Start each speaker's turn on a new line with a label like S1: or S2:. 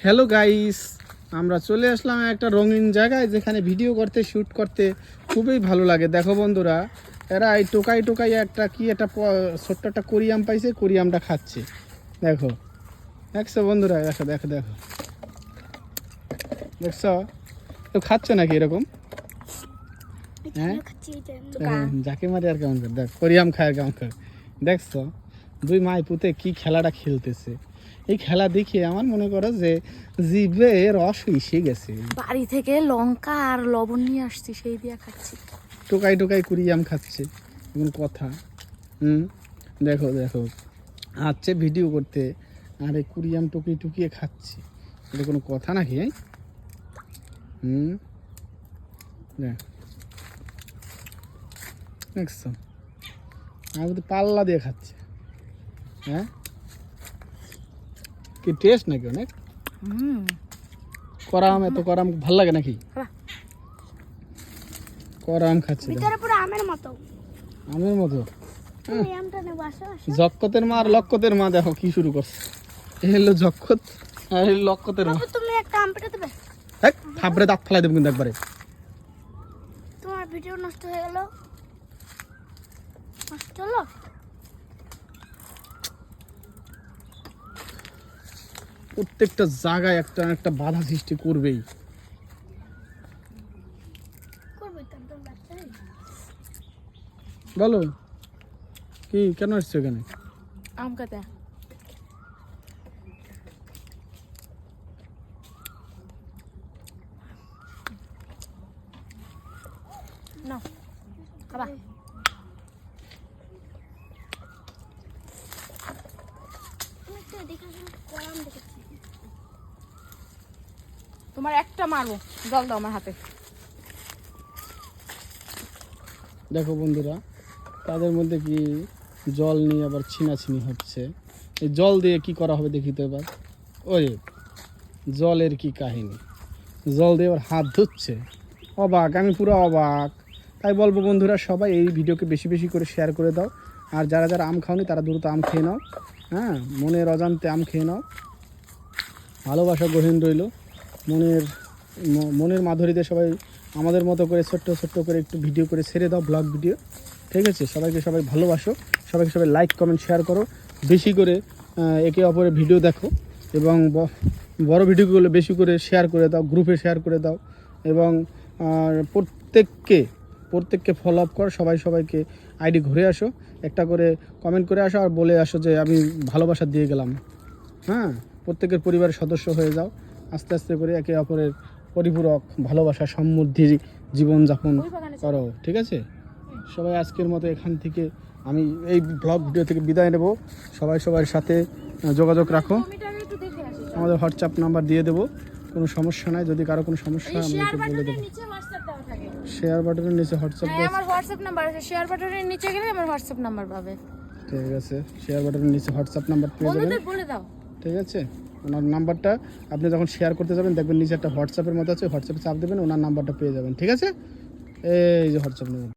S1: Hello guys আমরা চলে আসলাম একটা রঙিন জায়গায় যেখানে ভিডিও করতে শ্যুট করতে খুবই ভালো লাগে। দেখো বন্ধুরা এরা এই টোকাই টোকাই একটা কি একটা ছোট্ট একটা কোরিয়াম পাইছে কোরিয়ামটা খাচ্ছে। দেখো। দেখছ বন্ধুরা? দেখো দেখো দেখো। দেখছ? তো খাচ্ছে নাকি এরকম? হ্যাঁ? যাকে মারি আর কেমন করে? দেখ কোরিয়াম খায় আর কেমন করে। দেখছ? দুই মাই পুতে কি খেলাটা খেলতেছে। এই খেলা দেখে আমার মনে করো যে জিভে রস এসে গেছে।
S2: বাড়ি থেকে লঙ্কা আর লবণ নিয়ে আসছি সেই দিয়ে খাচ্ছি।
S1: টোকাই টোকাই কুরিয়াম খাচ্ছে এমন কথা। হুম? দেখো দেখো। আচ্ছে ভিডিও করতে আর এই কুরিয়াম টুকিয়ে টুকিয়ে খাচ্ছি। এটা কোনো কথা নাকি? হুম? দেখ। দেখছ? আমি তো পাল্লা দিয়ে খাচ্ছে। হ্যাঁ? কি টেস্ট নাকি অনেক?
S2: হুম।
S1: করাম এত করাম ভালো লাগে নাকি?
S2: বাহ।
S1: করাম খাচ্ছে
S3: ভিতরে পুরো আমের মতো।
S1: আমের মতো। জক্কতের মা আর লক্কতের মা দেখো কি শুরু করছে। এ হলো জক্কত আর এই লক্কতের মা।
S3: তুমি একটা আম পেটে দেবে।
S1: এক থাপড়ে দাঁত ফেলাই দেবো কিন্তু একবারে।
S3: তোমার ভিডিও নষ্ট হয়ে গেল। নষ্ট হলো?
S1: প্রত্যেকটা জায়গায় একটা না একটা বাধা সৃষ্টি করবেই।
S3: করবে তো একদম বাচ্চা হয়ে।
S1: বলো কি কেন এসছো এখানে?
S2: আম কাতে নাও খাবা।
S3: আমি একটু এদিকে আসো, কড়া আম দেখেছি
S2: তোমার একটা মারবো। জল দাও আমার হাতে।
S1: দেখো বন্ধুরা, তাদের মধ্যে কি জল নিয়ে আবার ছিনাছিনি হচ্ছে? এই জল দিয়ে কি করা হবে দেখি তো এবার? ওই জলের কি কাহিনী? জল দিয়ে আবার হাত ধুচ্ছে। অবাক, আমি পুরো অবাক। তাই বলব বন্ধুরা, সবাই এই ভিডিওকে বেশি বেশি করে শেয়ার করে দাও। আর যারা যারা আম খাওনি, তারা দ্রুত আম খেয়ে নাও। হ্যাঁ মনের অজান্তে আম খেয়ে নাও। ভালোবাসা গহীন রইল। মনের মনের মাধুরীতে সবাই আমাদের মতো করে ছোট্ট ছোট্ট করে একটু ভিডিও করে ছেড়ে দাও ব্লগ ভিডিও ঠিক আছে? সবাইকে সবাই ভালোবাসো। সবাইকে সবাই লাইক কমেন্ট শেয়ার করো। বেশি করে একে অপরের ভিডিও দেখো এবং বড় ভিডিওগুলো বেশি করে শেয়ার করে দাও গ্রুপে শেয়ার করে দাও এবং প্রত্যেককে প্রত্যেককে ফলো আপ করো। সবাই সবাইকে আইডি ঘুরে আসো, একটা করে কমেন্ট করে আসো আর বলে আসো যে আমি ভালোবাসা দিয়ে গেলাম। হ্যাঁ? প্রত্যেকের পরিবারের সদস্য হয়ে যাও। আস্তে আস্তে করে একে অপরের পরিপূরক ভালোবাসা সমৃদ্ধি জীবনযাপন। করো ঠিক আছে? সবাই আজকের মতো এখান থেকে আমি এই ব্লগ ভিডিও থেকে বিদায় নেব। সবাই সবার সাথে যোগাযোগ রাখো। আমাদের হোয়াটসঅ্যাপ নাম্বার দিয়ে দেবো। কোনো সমস্যা নাই যদি কারও কোনো সমস্যা আমি বলে দেবো। শেয়ার বাটনের নিচে হোয়াটসঅ্যাপ
S2: হ্যাঁ আমার হোয়াটসঅ্যাপ নাম্বার আছে। শেয়ার বাটনের নিচে গেলে আমার হোয়াটসঅ্যাপ নাম্বার পাবে।
S1: ঠিক আছে শেয়ার বাটনের নিচে হোয়াটসঅ্যাপ নাম্বার পেয়ে যাবেন।
S2: বলে দাও।
S1: ঠিক আছে? ওনার নাম্বারটা আপনি যখন শেয়ার করতে যাবেন, দেখবেন নিচে একটা হোয়াটসঅ্যাপের মতো আছে হোয়াটসঅ্যাপে চাপ দেবেন, ওনার নাম্বারটা পেয়ে যাবেন, ঠিক আছে? এই যে হোয়াটসঅ্যাপ নাম্বার